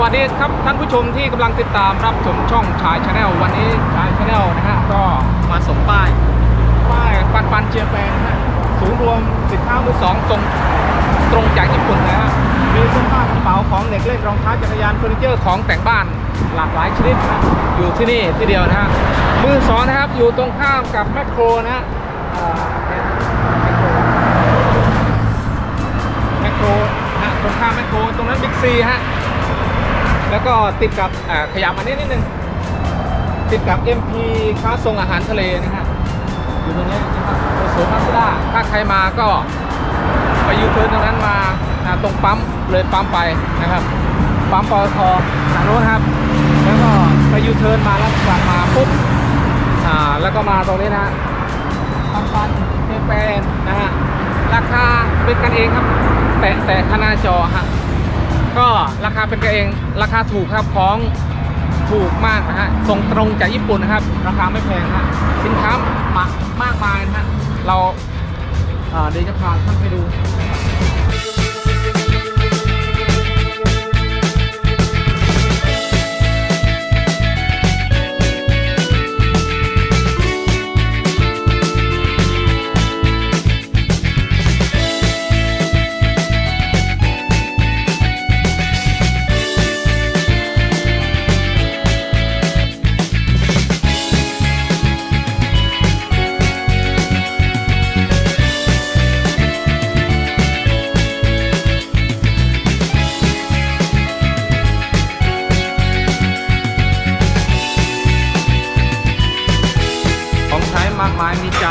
สวัสดีครับท่านผู้ชมที่กำลังติดตามรับชมช่องชายชาแนลวันนี้ชายชาแนลนะฮะก็มาส่งป้ายป้ายปันปันเจียแปนนะฮะศูนย์รวมสินค้ามือสองตรงตรงจากญี่ปุ่นนะฮะมีเสื้อผ้ากระเป๋าของเด็กเล่นรองเท้าจักรยานเฟอร์นิเจอร์ของแต่งบ้านหลากหลายชนิดนะอยู่ที่นี่ที่เดียวนะฮะมือสองนะครับอยู่ตรงข้ามกับแมคโครนะฮะแมคโครนะฮะตรงข้ามแมคโครตรงนั้นบิ๊กซีฮะ แล้วก็ติดกับขยับมานิดนิดนึง ติดกับ MP ค้าส่งอาหารทะเลนะฮะอยู่ตรงนี้นะครับโอโซมาสด้าถ้าใครมาก็ไปยูเทิร์นตรงนั้นมาตรงปั๊มเลยปั๊มไปนะครับ ปั๊มปอททางโน้นครับ แล้วก็ไปยูเทิร์นมาแล้วกลับมาปุ๊บอ่าแล้วก็มาตรงนี้นะปันปันเจแปนนะฮะราคาเป็นกันเองครับ แต่แต่ขนาจอฮะ ก็ราคาเป็นกันเองราคาถูกครับของถูกมากนะฮะส่งตรงจากญี่ปุ่นนะครับ ราคาไม่แพงฮะสินค้ามามากมายนะฮะเราเดี๋ยวจะพาท่านไปดู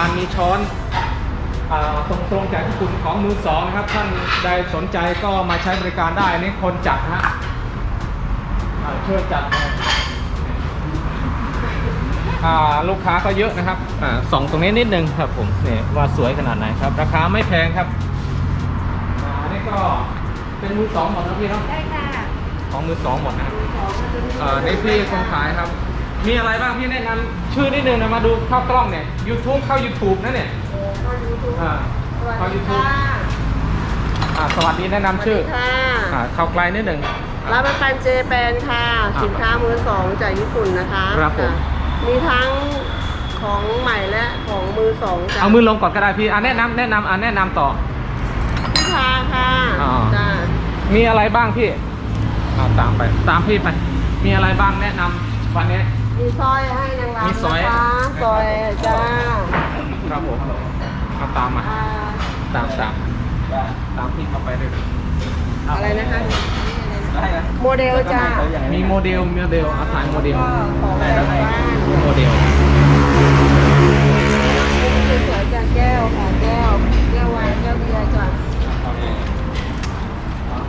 ากมายมีจานมีช้อนอ่าตรงตรงจากญี่ปุ่นของมือสองนะครับ ท่านใดสนใจก็มาใช้บริการได้นี่คนจัดนะฮะอ่าช่วยจัดหน่อยอ่าลูกค้าก็เยอะนะครับอ่าส่องตรงนี้นิดนึงครับผมเนี่ยว่าสวยขนาดไหนครับ ราคาไม่แพงครับอ่าอันนี้ก็เป็นมือสองหมดนะพี่เนาะได้ค่ะของมือสองหมดนะครับของมันจะมีเอ่อในพี่คนขายครับ มีอะไรบ้างพี่แนะนำ ชื่อนิดนึงนะมาดูเข้ากล้องเนี่ย YouTube เข้า YouTube นะเนี่ยโอ้ก็ยูทูบอ่า สวัสเข้าดี YouTube ค่ะอ่าสวัสดีแนะนำชื่อสวัสดีค่ะอ่าเข้าไกลนิดนึงรับประกันเจแปนค่ะ อ่าสินค้ามือสองจากญี่ปุ่นนะคะครับผมะมีทั้งของใหม่และของมือสองจ้ะเอามือลงก่อนก็ได้พี่อ่าแนะนำแนะนำอ่าแนะนำต่อ พิธาค่ะอ่าจ้ามีอะไรบ้างพี่อ่าตามไป ตามพี่ไป มีอะไรบ้างแนะนำวันนี้ มีสร้อยให้นางรำมีสร้อย นะคะสร้อยจ้าครับผมเอาตามมาอ่าตามตามตามพี่เข้าไปเลยอะไรนะคะได้นะโมเดลจ้ามีโมเดลโมเดลเอาถ่ายโมเดลก็ของได้แต่แล้วงบ้านโมเดลสวยๆจากแก้วค่ะแก้ว แก้ววายแก้วเบียร์จ้ะ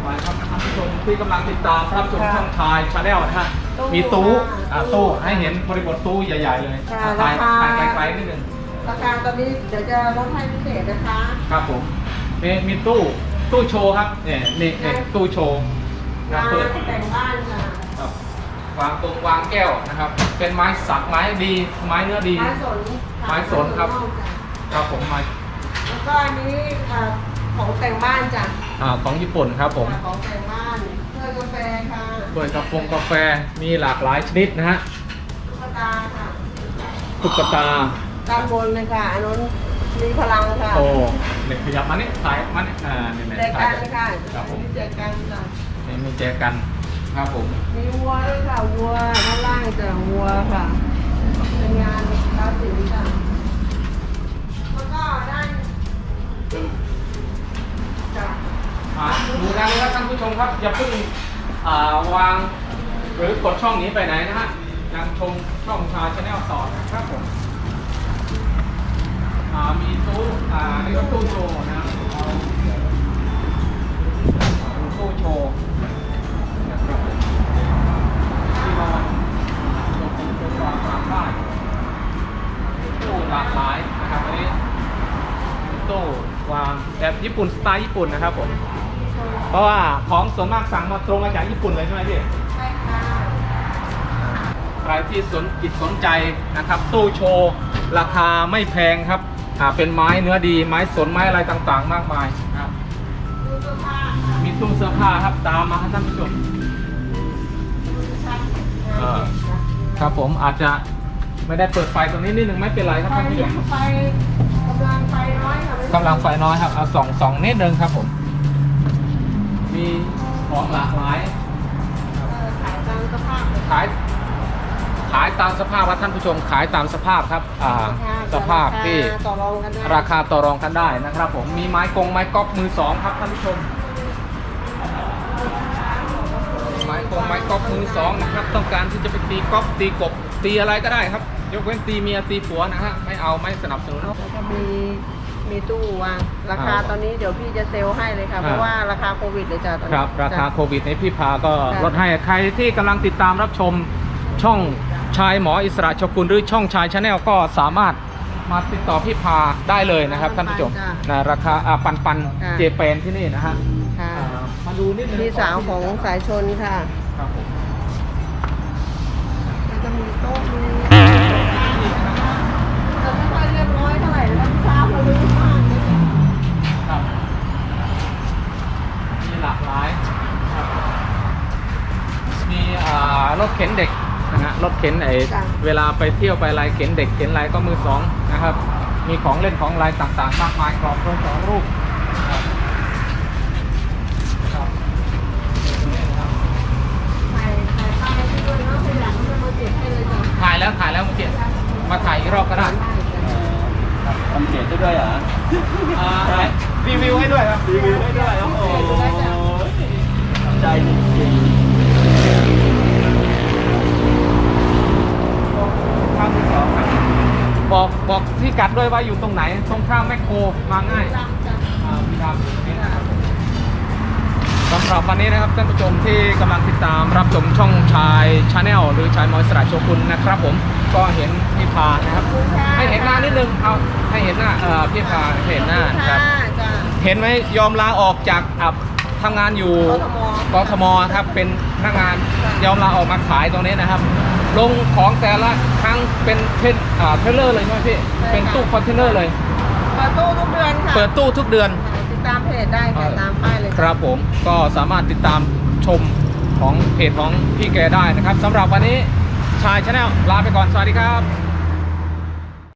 ไปครับท่านผู้ชมที่กำลังติดตามรับชมค่ะช่องชายชาแนลนะฮะตู้ มีตู้ค่ะอ่าตู้ตู้ให้เห็นบริบทตู้ใหญ่ ๆ เลยค่ะถ่ายราคาถ่ายไกลๆนิดนึงราคาตอนนี้เดี๋ยวจะลดให้พิเศษนะคะครับผมมีมีตู้ตู้โชว์ครับเนี่ยนี่นี่ตู้โชว์นะงานเปิดแต่งบ้านค่ะครับวางตรงวางแก้วนะครับ เป็นไม้สักไม้ดีไม้เนื้อดี ไม้สนไม้สนครับจ้ะครับผมไม้แล้วก็อันนี้เอ่อของแต่งบ้านจ้ะอ่าของญี่ปุ่นครับผม ของแต่งบ้าน เพื่อกาแฟค่ะถ้วยกาแฟกาแฟมีหลากหลายชนิดนะฮะตุ๊กตาค่ะตุ๊กตาด้านบนเลยค่ะ อันนู้นมีพลังค่ะโอ้เนี่ยขยับมานี่สายมานี่อ่าเนี่ยเนี่ยแจกสากัยนค่ะครับผมมีแจกกันจ้ะนี่มีแจกันครับผมมีวัวด้วยค่ะวัวด้านล่างจะวัวค่ะเป็นงานคลาสสิกจ้ะแล้วก็ด้านจ้ะอ่าดูกันเลยครับท่าน ผู้ชมครับอย่าเพิ่งวางหรือกดช่องนี้ไปไหนนะฮะยังชมช่องชาชาแนลต่อนะครับผมมีตู้อ่านี่ก็ตู้โชว์นะครับตู้โชว์นะครับที่นอนลงลงวางวางได้ตู้หลากหลายนะครับอันนี้ตู้วางแบบญี่ปุ่นสไตล์ญี่ปุ่นนะครับผม เพราะว่าของส่วนมากสั่งมาตรงมาจากญี่ปุ่นเลยใช่ไหมพี่ใช่ค่ะใครที่สนจิตสนใจนะครับตู้โชว์ราคาไม่แพงครับอ่าเป็นไม้เนื้อดีไม้สนไม้อะไรต่างๆ มากมายครับดูเสื้อผ้าค่ะมีตู้เสื้อผ้าครับตามมาครับท่านผู้ชมเออครับผมอาจจะไม่ได้เปิดไฟตรงนี้นิดนึงไม่เป็นไรครับไฟท่านผู้ชมไฟกำลังไฟน้อยค่ะไม่กำลังไฟน้อยครับเอาส่องส่องนิดนึงครับผมมี ของหลากหลายเออขายตามสภาพเลยขาย ขายตามสภาพครับท่านผู้ชมขายตามสภาพครับอ่าสภาพที่ต่อรองกันได้ราคาต่อรองกันได้นะครับ ผมมีไม้กงไม้ก๊อกมือสองครับท่านผู้ชม ไม้กงไม้ก๊อกมือสองนะครับ ต้องการที่จะไปตีก๊อกตีกบตีอะไรก็ได้ครับ ยกเว้นตีเมียตีผัวนะฮะไม่เอาไม่สนับสนุน แล้วก็มี มีตู้วาง ราคาอ่าตอนนี้เดี๋ยวพี่จะเซลล์ให้เลยค่ะอ่าเพราะว่าราคาโควิดเลยจ้ะตอนคนี้รับ ราคาจ้ะ โควิดในพี่พาก็จ้ะลดให้ใครที่กำลังติดตามรับชมช่องชายหมออิสระชกุลหรือช่องชายชาแนลก็สามารถมาติดต่อพี่พาได้เลยนะครับท่านผู้ชมนะราคาอ่าปันปันเจแปนที่นี่นะฮะค่ะอ่ามาดูนิดนึงพี่สาวของสายชนค่ะครับผมแล้วจะมีโต๊ะมีแต่ไม่ค่อยเรียบร้อยเท่าไหร่แล้วลูกค้ามาลื้อม ถเข็นเด็กนะฮะรถเข็นไอเวลาไปเที่ยวไปอะไรเข็นเด็กเข็นอะไรก็มือสองนะครับ มีของเล่นของอะไรต่างๆ มากมายกรอบรูปสองรูปครับครับ ถ่ายถ่ายป้ายให้ด้วยเนาะทีหลังจะมาเก็บให้เลยจ้ะถ่ายแล้วถ่ายแล้วเมื่อกี้มาถ่ายอีกรอบก็ได้ทำเสียงได้ด้วยเหรออ่ารีวิวให้ด้วยครับรีวิวได้ด้วยโอ้โหใจจริงข้ บบอกบอกที่กัดด้วยว่าอยู่ตรงไหน ตรงข้ามแมคโครมาง่ายลำจ้ะอ่ามีดาวอยู่ตรงนี้นะครับสำหรับวันนี้นะครับท่านผู้ชมที่กำลังติดตามรับชมช่องชายชาแนลหรือชายมอยสระโชกุนนะครับผมก็เห็นพี่พานะครับ ให้เห็นหน้านิดนึงเอาให้เห็นหน้าเอ่อพี่พาให้เห็นหน้าครับค่ะจ้ะเห็นไหมยอมลาออกจากอับทำงานอยู่กทมกทมครับเป็นพนักงานยอมลาออกมาขายตรงนี้นะครับ ลงของแต่ละครั้งเป็นเทนอ่าเทรลเลอร์เลยใช่ไหมพี่เป็นตู้คอนเทนเนอร์เลย เปิดตู้ทุกเดือนค่ะเปิดตู้ทุกเดือน ติดตามเพจได้ค่ะตามป้ายเลยครับผมก็สามารถติดตามชมของเพจของพี่แกได้นะครับสำหรับวันนี้ชายชาแนลลาไปก่อน สวัสดีครับ